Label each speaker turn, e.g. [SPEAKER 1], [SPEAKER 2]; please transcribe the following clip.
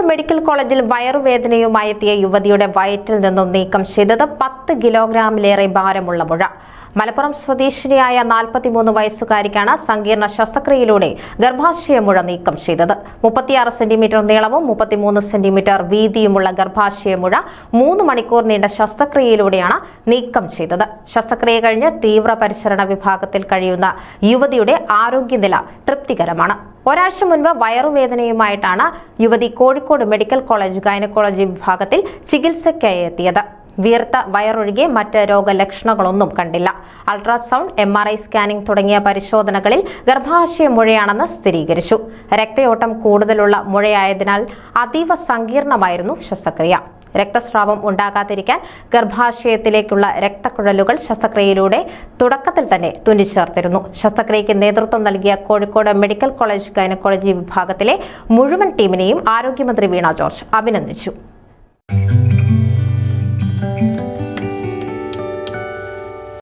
[SPEAKER 1] Kozhikode medical കോളേജിൽ വയറുവേദനയുമായി എത്തിയ യുവതിയുടെ വയറ്റിൽ നിന്നും നീക്കം ചെയ്തത് പത്ത് കിലോഗ്രാമിലേറെ ഭാരമുള്ള മുഴ. മലപ്പുറം സ്വദേശിനിയായ നാൽപ്പത്തിമൂന്ന് വയസ്സുകാരിക്കാണ് സങ്കീർണ ശസ്ത്രക്രിയയിലൂടെ ഗർഭാശയ മുഴ നീക്കം ചെയ്തത്. മുപ്പത്തിയാറ് സെന്റിമീറ്റർ നീളവും മുപ്പത്തിമൂന്ന് സെന്റിമീറ്റർ വീതിയുമുള്ള ഗർഭാശയമുഴ മൂന്ന് മണിക്കൂർ നീണ്ട ശസ്ത്രക്രിയയിലൂടെയാണ് നീക്കം ചെയ്തത്. ശസ്ത്രക്രിയ കഴിഞ്ഞ് തീവ്ര പരിചരണ വിഭാഗത്തിൽ കഴിയുന്ന യുവതിയുടെ ആരോഗ്യനില തൃപ്തികരമാണ്. ഒരാഴ്ച മുൻപ് വയറുവേദനയുമായിട്ടാണ് യുവതി കോഴിക്കോട് മെഡിക്കൽ കോളേജ് ഗൈനക്കോളജി വിഭാഗത്തിൽ ചികിത്സയ്ക്കായി എത്തിയത്. വീർത്ത വയറൊഴികെ മറ്റ് രോഗലക്ഷണങ്ങളൊന്നും കണ്ടില്ല. Ultrasound M R I scanning തുടങ്ങിയ പരിശോധനകളിൽ ഗർഭാശയ മുഴയാണെന്ന് സ്ഥിരീകരിച്ചു. രക്തയോട്ടം കൂടുതലുള്ള മുഴയായതിനാൽ അതീവ സങ്കീർണമായിരുന്നു ശസ്ത്രക്രിയ. രക്തസ്രാവം ഉണ്ടാകാതിരിക്കാൻ ഗർഭാശയത്തിലേക്കുള്ള രക്തക്കുഴലുകൾ ശസ്ത്രക്രിയയിലൂടെ തുടക്കത്തിൽ തന്നെ തുന്നിച്ചേർത്തിരുന്നു. ശസ്ത്രക്രിയയ്ക്ക് നേതൃത്വം നൽകിയ കോഴിക്കോട് മെഡിക്കൽ കോളേജ് ഗൈനക്കോളജി വിഭാഗത്തിലെ മുഴുവൻ ടീമിനെയും ആരോഗ്യമന്ത്രി വീണ ജോർജ് അഭിനന്ദിച്ചു.